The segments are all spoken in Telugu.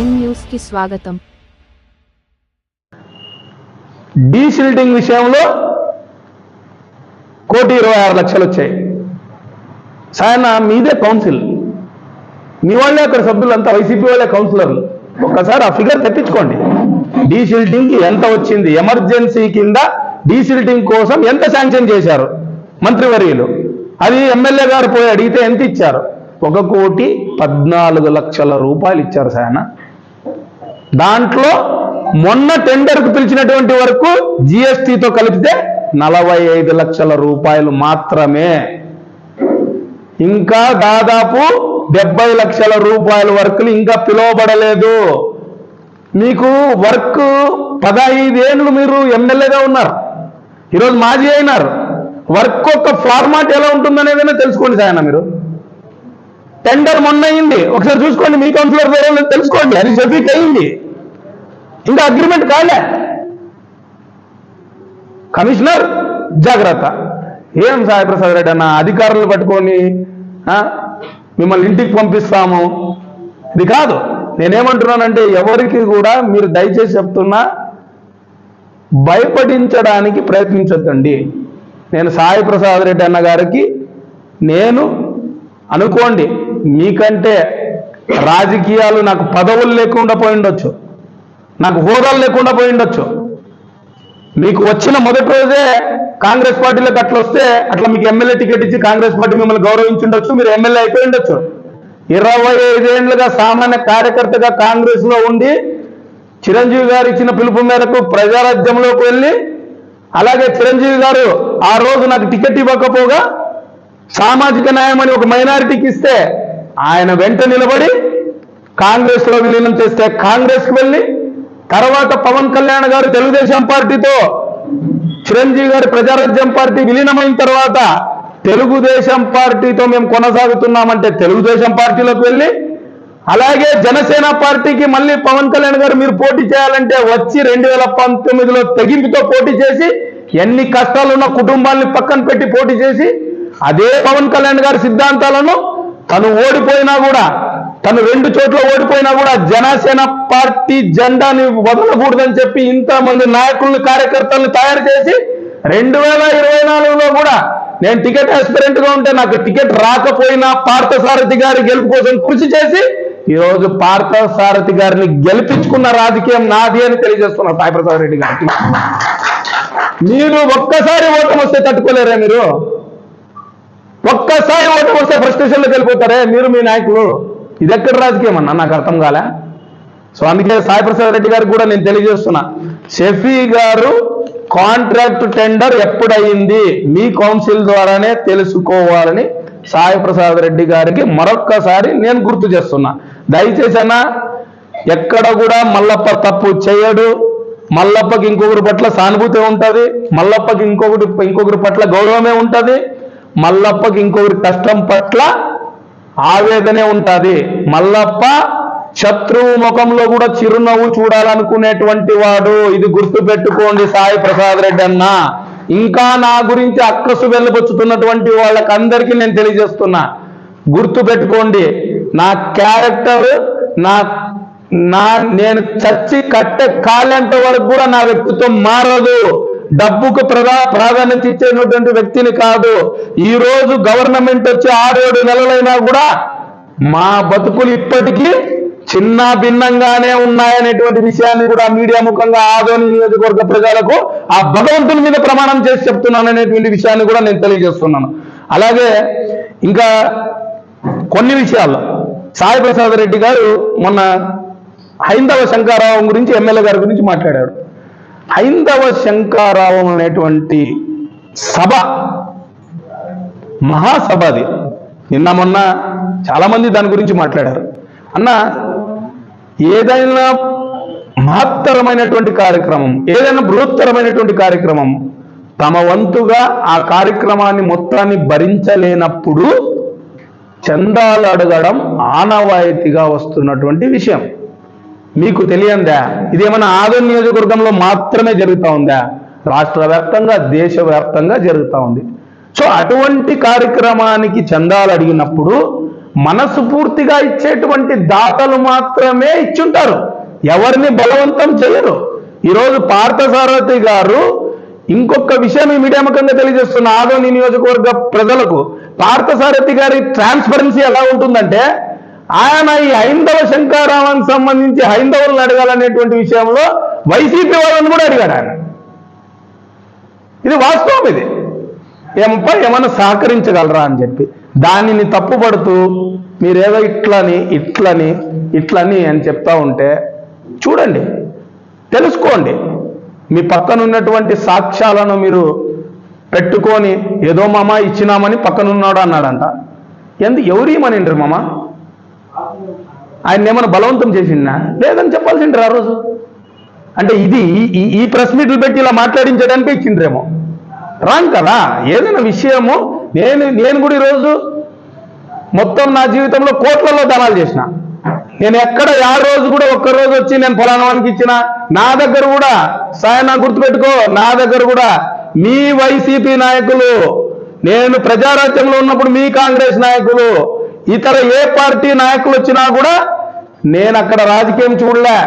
ప్రైమ్ న్యూస్కి స్వాగతం. డీసిల్టింగ్ విషయంలో కోటి ఇరవై ఆరు లక్షలు వచ్చాయి. సాయన మీదే కౌన్సిల్. మీ వాళ్ళే అక్కడ సభ్యులంతా వైసీపీ వాళ్ళే కౌన్సిలర్లు. ఒక్కసారి ఆ ఫిగర్ తెప్పించుకోండి. డీసిల్టింగ్ ఎంత వచ్చింది? ఎమర్జెన్సీ కింద డీసిల్టింగ్ కోసం ఎంత శాంక్షన్ చేశారు మంత్రివర్యులు? అది ఎమ్మెల్యే గారు పోయి అడిగితే ఎంత ఇచ్చారు? ఒక కోటి పద్నాలుగు లక్షల రూపాయలు ఇచ్చారు సాయన దాంట్లో మొన్న టెండర్కు పిలిచినటువంటి వరకు జిఎస్టితో కలిపితే నలభై ఐదు లక్షల రూపాయలు మాత్రమే. ఇంకా దాదాపు డెబ్బై లక్షల రూపాయల వర్కులు ఇంకా పిలువబడలేదు. మీకు వర్క్ పదహైదేళ్ళు మీరు ఎమ్మెల్యేగా ఉన్నారు. ఈరోజు మాజీ అయినారు. వర్క్ యొక్క ఫార్మాట్ ఎలా ఉంటుందనేదైనా తెలుసుకోండి సాయన మీరు. టెండర్ మొన్న అయింది. ఒకసారి చూసుకోండి మీ కౌన్సిలర్ పేరు తెలుసుకోండి. అది షఫీక్ అయింది. ఇంకా అగ్రిమెంట్ కాలే. కమిషనర్ జాగ్రత్త. ఏం సాయిప్రసాద్ రెడ్డి అన్న అధికారులు పట్టుకొని మిమ్మల్ని ఇంటికి పంపిస్తాము. ఇది కాదు. నేనేమంటున్నానంటే ఎవరికి కూడా మీరు దయచేసి చెప్తున్నా భయపడించడానికి ప్రయత్నించొద్దండి. నేను సాయి ప్రసాద్ రెడ్డి అన్న గారికి నేను అనుకోండి మీకంటే రాజకీయాలు నాకు పదవులు లేకుండా పోయి ఉండొచ్చు. నాకు హోదాలు లేకుండా పోయి ఉండొచ్చు. మీకు వచ్చిన మొదటి రోజే కాంగ్రెస్ పార్టీలోకి అట్లా వస్తే అట్లా మీకు ఎమ్మెల్యే టికెట్ ఇచ్చి కాంగ్రెస్ పార్టీ మిమ్మల్ని గౌరవించి ఉండొచ్చు మీరు ఎమ్మెల్యే అయిపోయి ఉండొచ్చు. ఇరవై ఐదేళ్ళుగా సామాన్య కార్యకర్తగా కాంగ్రెస్లో ఉండి చిరంజీవి గారు ఇచ్చిన పిలుపు మేరకు ప్రజారాజ్యంలోకి వెళ్ళి అలాగే చిరంజీవి గారు ఆ రోజు నాకు టికెట్ ఇవ్వకపోగా సామాజిక న్యాయం అని ఒక మైనారిటీకి ఇస్తే ఆయన వెంట నిలబడి కాంగ్రెస్లో విలీనం చేస్తే కాంగ్రెస్ వెళ్ళి తర్వాత పవన్ కళ్యాణ్ గారు తెలుగుదేశం పార్టీతో చిరంజీవి గారి ప్రజారాజ్యం పార్టీ విలీనమైన తర్వాత తెలుగుదేశం పార్టీతో మేము కొనసాగుతున్నామంటే తెలుగుదేశం పార్టీలోకి వెళ్ళి అలాగే జనసేన పార్టీకి మళ్ళీ పవన్ కళ్యాణ్ గారు మీరు పోటీ చేయాలంటే వచ్చి రెండు వేల పంతొమ్మిదిలో తెగింపుతో పోటీ చేసి ఎన్ని కష్టాలున్న కుటుంబాల్ని పక్కన పెట్టి పోటీ చేసి అదే పవన్ కళ్యాణ్ గారి సిద్ధాంతాలను తను ఓడిపోయినా కూడా తను రెండు చోట్ల ఓడిపోయినా కూడా జనసేన పార్టీ జెండాని వదలకూడదని చెప్పి ఇంతమంది నాయకులను కార్యకర్తలను తయారు చేసి రెండు వేల ఇరవై నాలుగులో కూడా నేను టికెట్ ఆస్పిరెంట్గా ఉంటే నాకు టికెట్ రాకపోయినా పార్థసారథి గారి గెలుపు కోసం కృషి చేసి ఈ రోజు పార్థసారథి గారిని గెలిపించుకున్న రాజకీయం నాది అని తెలియజేస్తున్నా సాయిప్రసాద్ రెడ్డి గారికి. మీరు ఒక్కసారి ఓటమి వస్తే తట్టుకోలేరా మీరు? ఒక్కసారి ఓటు వస్తే ఫ్రస్ట్రేషన్లోకి వెళ్ళిపోతారే? మీరు మీ నాయకులు. ఇది ఎక్కడ రాజకీయం అన్న? నాకు అర్థం కాలే. సో అందుకే సాయిప్రసాద్ రెడ్డి గారికి కూడా నేను తెలియజేస్తున్నా. షఫీ గారు కాంట్రాక్ట్ టెండర్ ఎప్పుడయింది? మీ కౌన్సిల్ ద్వారానే తెలుసుకోవాలని సాయి ప్రసాద్ రెడ్డి గారికి మరొక్కసారి నేను గుర్తు చేస్తున్నా. దయచేసి అన్న ఎక్కడ కూడా మల్లప్ప తప్పు చేయడు. మల్లప్పకి ఇంకొకరి పట్ల సానుభూతి ఉంటుంది. మల్లప్పకి ఇంకొకటి ఇంకొకరి పట్ల గౌరవమే ఉంటుంది. మల్లప్పకి ఇంకొకరి కష్టం పట్ల ఆవేదనే ఉంటుంది. మల్లప్ప శత్రువు ముఖంలో కూడా చిరునవ్వు చూడాలనుకునేటువంటి వాడు. ఇది గుర్తు పెట్టుకోండి సాయి ప్రసాద్ రెడ్డి అన్న. ఇంకా నా గురించి అక్కసు వెళ్ళబుచ్చుతున్నటువంటి వాళ్ళకందరికీ నేను తెలియజేస్తున్నా. గుర్తు పెట్టుకోండి నా క్యారెక్టర్ నా నా నేను చచ్చి కట్టె కాలేంత వరకు కూడా నా వ్యక్తిత్వం మారదు. డబ్బుకు ప్రధా ప్రాధాన్యత ఇచ్చేటువంటి వ్యక్తిని కాదు. ఈ రోజు గవర్నమెంట్ వచ్చి ఆరేడు నెలలైనా కూడా మా బతుకులు ఇప్పటికీ చిన్న భిన్నంగానే ఉన్నాయనేటువంటి విషయాన్ని కూడా మీడియా ముఖంగా ఆదోని నియోజకవర్గ ప్రజలకు ఆ భగవంతుని మీద ప్రమాణం చేసి చెప్తున్నాను అనేటువంటి విషయాన్ని కూడా నేను తెలియజేస్తున్నాను. అలాగే ఇంకా కొన్ని విషయాల్లో సాయి ప్రసాద్ రెడ్డి గారు మొన్న హైందవ శంకారావు గురించి ఎమ్మెల్యే గారి గురించి మాట్లాడాడు. హైందవ శంకారావం అనేటువంటి సభ మహాసభ అది. నిన్న మొన్న చాలా మంది దాని గురించి మాట్లాడారు. అన్న ఏదైనా మహత్తరమైనటువంటి కార్యక్రమం ఏదైనా బృహత్తరమైనటువంటి కార్యక్రమం తమ వంతుగా ఆ కార్యక్రమాన్ని మొత్తాన్ని భరించలేనప్పుడు చందాలు అడగడం ఆనవాయితీగా వస్తున్నటువంటి విషయం. మీకు తెలియందా? ఇదేమన్నా ఆదరణ నియోజకవర్గంలో మాత్రమే జరుగుతూ ఉందా? రాష్ట్ర వ్యాప్తంగా దేశవ్యాప్తంగా జరుగుతూ ఉంది. సో అటువంటి కార్యక్రమానికి చందాలు అడిగినప్పుడు మనస్ఫూర్తిగా ఇచ్చేటువంటి దాతలు మాత్రమే ఇచ్చుంటారు. ఎవరిని బలవంతం చేయరు. ఈరోజు పార్థసారథి గారు ఇంకొక విషయం ఈ మీడియా తెలియజేస్తున్న ఆదోని నియోజకవర్గ ప్రజలకు పార్థసారథి గారి ట్రాన్స్పరెన్సీ ఎలా ఉంటుందంటే ఆయన ఈ హైందవ శంకారామానికి సంబంధించి హైందవులను అడగాలనేటువంటి విషయంలో వైసీపీ వాళ్ళని కూడా అడిగాడు ఆయన. ఇది వాస్తవం ఇది. ఏమప్ప ఏమన్నా సహకరించగలరా అని చెప్పి. దానిని తప్పుపడుతూ మీరేదో ఇట్లని ఇట్లని ఇట్లని అని చెప్తా ఉంటే చూడండి తెలుసుకోండి. మీ పక్కన ఉన్నటువంటి సాక్ష్యాలను మీరు పెట్టుకొని ఏదో మామ ఇచ్చినామని పక్కనున్నాడు అన్నాడంట. ఎందు ఎవరు మామ? ఆయన ఏమైనా బలవంతం చేసిందా? లేదని చెప్పాల్సిండ్రు ఆ రోజు. అంటే ఇది ఈ- ప్రెస్ మీట్లు పెట్టి ఇలా మాట్లాడించడానికి ఇచ్చిండ్రేమో. రాంగ్ కదా? ఏదైనా విషయము నేను నేను కూడా ఈరోజు మొత్తం నా జీవితంలో కోట్లలో దానాలు చేసిన. నేను ఎక్కడ ఆ రోజు కూడా ఒక్క రోజు వచ్చి నేను ఫలానా వానికి ఇచ్చిన? నా దగ్గర కూడా సాయన గుర్తుపెట్టుకో నా దగ్గర కూడా మీ వైసీపీ నాయకులు నేను ప్రజారాజ్యంలో ఉన్నప్పుడు మీ కాంగ్రెస్ నాయకులు ఇతర ఏ పార్టీ నాయకులు వచ్చినా కూడా నేను అక్కడ రాజకీయం చూడలే.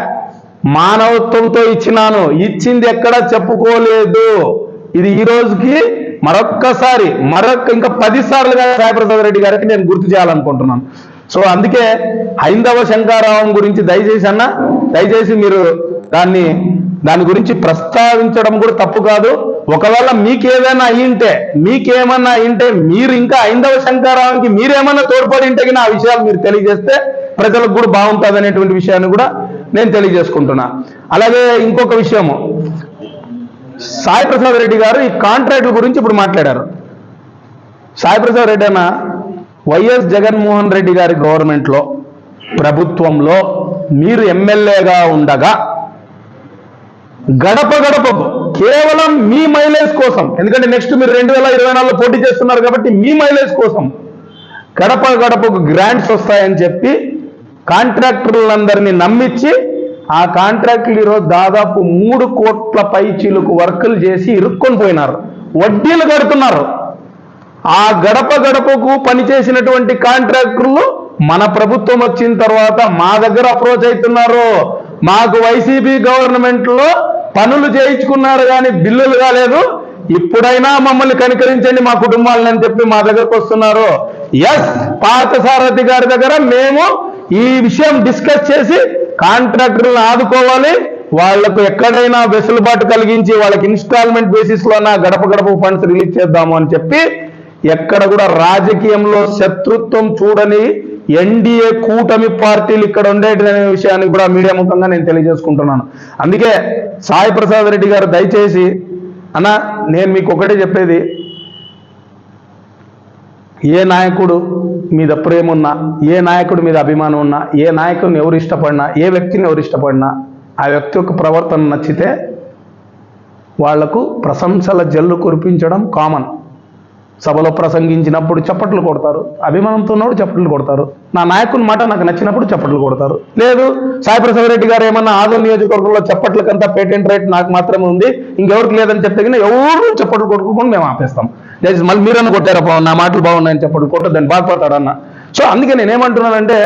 మానవత్వంతో ఇచ్చినాను. ఇచ్చింది ఎక్కడ చెప్పుకోలేదు. ఇది ఈ రోజుకి మరొక్కసారి మరొక్క ఇంకా పదిసార్లుగా సాయిప్రసాద్ రెడ్డి గారికి నేను గుర్తు చేయాలనుకుంటున్నాను. సో అందుకే హైందవ శంకారావం గురించి దయచేసి అన్న దయచేసి మీరు దాన్ని దాని గురించి ప్రస్తావించడం కూడా తప్పు కాదు. ఒకవేళ మీకేదైనా అయ్యింటే మీకేమన్నా అయ్యింటే మీరు ఇంకా ఐందవ శంకారావానికి మీరేమన్నా తోడ్పడి ఉంటే ఆ విషయాలు మీరు తెలియజేస్తే ప్రజలకు కూడా బాగుంటుంది అనేటువంటి విషయాన్ని కూడా నేను తెలియజేసుకుంటున్నా. అలాగే ఇంకొక విషయము. సాయి ప్రసాద్ రెడ్డి గారు ఈ కాంట్రాక్టుల గురించి ఇప్పుడు మాట్లాడారు. సాయి ప్రసాద్ రెడ్డి అన్న వైఎస్ జగన్మోహన్ రెడ్డి గారి గవర్నమెంట్లో ప్రభుత్వంలో మీరు ఎమ్మెల్యేగా ఉండగా గడప గడపకు కేవలం మీ మైలేజ్ కోసం. ఎందుకంటే నెక్స్ట్ మీరు రెండు వేల ఇరవై నాలుగులో పోటీ చేస్తున్నారు కాబట్టి మీ మైలేజ్ కోసం. గడప గడపకు గ్రాంట్స్ వస్తాయని చెప్పి కాంట్రాక్టర్లందరినీ నమ్మించి ఆ కాంట్రాక్టులు ఈరోజు దాదాపు మూడు కోట్ల పైచీలకు వర్కులు చేసి ఇరుక్కొని పోయినారు. వడ్డీలు కడుతున్నారు. ఆ గడప గడపకు పనిచేసినటువంటి కాంట్రాక్టర్లు మన ప్రభుత్వం వచ్చిన తర్వాత మా దగ్గర అప్రోచ్ అవుతున్నారు. మాకు వైసీపీ గవర్నమెంట్లో పనులు చేయించుకున్నారు కానీ బిల్లులు కాలేదు. ఇప్పుడైనా మమ్మల్ని కనికరించండి మా కుటుంబాలని అని చెప్పి మా దగ్గరకు వస్తున్నారు. ఎస్ పార్థసారథి గారి దగ్గర మేము ఈ విషయం డిస్కస్ చేసి కాంట్రాక్టర్లను ఆదుకోవాలి. వాళ్ళకు ఎక్కడైనా వెసులుబాటు కలిగించి వాళ్ళకి ఇన్స్టాల్మెంట్ బేసిస్లో గడప గడప ఫండ్స్ రిలీజ్ చేద్దాము అని చెప్పి ఎక్కడ కూడా రాజకీయంలో శత్రుత్వం చూడని ఎన్డీఏ కూటమి పార్టీలు ఇక్కడ ఉండేటనే విషయాన్ని కూడా మీడియా ముఖంగా నేను తెలియజేసుకుంటున్నాను. అందుకే సాయి ప్రసాద్ రెడ్డి గారు దయచేసి అన్న నేను మీకు ఒకటే చెప్పేది. ఏ నాయకుడు మీద ప్రేమ ఉన్నా ఏ నాయకుడి మీద అభిమానం ఉన్నా ఏ నాయకుడిని ఎవరు ఇష్టపడినా ఏ వ్యక్తిని ఎవరు ఇష్టపడినా ఆ వ్యక్తి యొక్క ప్రవర్తన నచ్చితే వాళ్ళకు ప్రశంసల జల్లు కురిపించడం కామన్ సభలో ప్రసంగించినప్పుడు చప్పట్లు కొడతారు అభిమానంతో ఉన్నప్పుడు చప్పట్లు కొడతారు నా నాయకుని మాట నాకు నచ్చినప్పుడు చప్పట్లు కొడతారు. లేదు సాయిప్రసాద్ రెడ్డి గారు ఏమన్నా ఆదో నియోజకవర్గంలో చప్పట్లకంతా పేటెంట్ రైట్ నాకు మాత్రమే ఉంది ఇంకెవరికి లేదని చెప్తే కానీ ఎవరు చప్పట్లు కొట్టుకోకుండా మేము ఆపేస్తాం. లేదు మళ్ళీ మీరన్న కొట్టారప్ప నా మాటలు బాగున్నాయని చప్పట్లు కొట్టద్దని బాధపడతాడన్న సో అందుకే నేనేమంటున్నానంటే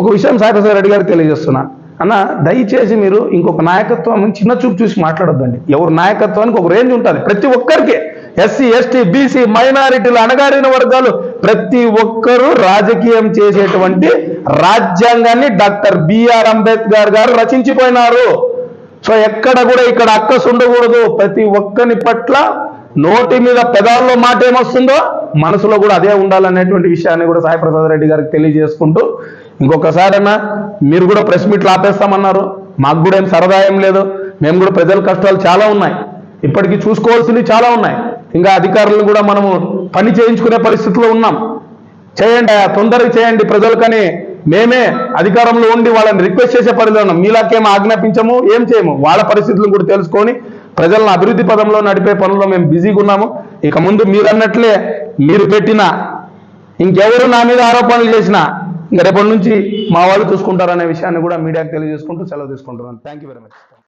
ఒక విషయం సాయిప్రసాద్ రెడ్డి గారికి తెలియజేస్తున్నా. అన్న దయచేసి మీరు ఇంకొక నాయకత్వం చిన్న చూపు చూసి మాట్లాడొద్దండి. ఎవరు నాయకత్వానికి ఒక రేంజ్ ఉంటుంది ప్రతి ఒక్కరికి. ఎస్సీ ఎస్టీ బీసీ మైనారిటీలు అణగారిన వర్గాలు ప్రతి ఒక్కరూ రాజకీయం చేసేటువంటి రాజ్యాంగాన్ని డాక్టర్ బిఆర్ అంబేద్కర్ గారు రచించిపోయినారు. సో ఎక్కడ కూడా ఇక్కడ అక్కసు ఉండకూడదు ప్రతి ఒక్కని పట్ల నోటి మీద పెదాల్లో మాట ఏమొస్తుందో మనసులో కూడా అదే ఉండాలనేటువంటి విషయాన్ని కూడా సాయి ప్రసాద్ రెడ్డి గారికి తెలియజేసుకుంటూ ఇంకొకసారైనా మీరు కూడా ప్రెస్ మీట్లు ఆపేస్తామన్నారు. మాకు కూడా ఏం సరదా ఏం లేదు. మేము కూడా ప్రజల కష్టాలు చాలా ఉన్నాయి. ఇప్పటికీ చూసుకోవాల్సినవి చాలా ఉన్నాయి. ఇంకా అధికారులను కూడా మనము పని చేయించుకునే పరిస్థితిలో ఉన్నాం. చేయండి తొందరగా చేయండి ప్రజలకని మేమే అధికారంలో ఉండి వాళ్ళని రిక్వెస్ట్ చేసే పరిధిలో ఉన్నాం. మీలాకేం ఆజ్ఞాపించము ఏం చేయము. వాళ్ళ పరిస్థితులను కూడా తెలుసుకొని ప్రజలను అభివృద్ధి పదంలో నడిపే పనుల్లో మేము బిజీగా ఉన్నాము. ఇక ముందు మీరు అన్నట్లే మీరు పెట్టిన ఇంకెవరు నా మీద ఆరోపణలు చేసినా ఇంకా రేపటి నుంచి మా వాళ్ళు చూసుకుంటారనే విషయాన్ని కూడా మీడియాకు తెలియజేసుకుంటూ సెలవు తీసుకుంటున్నాను. Thank you very much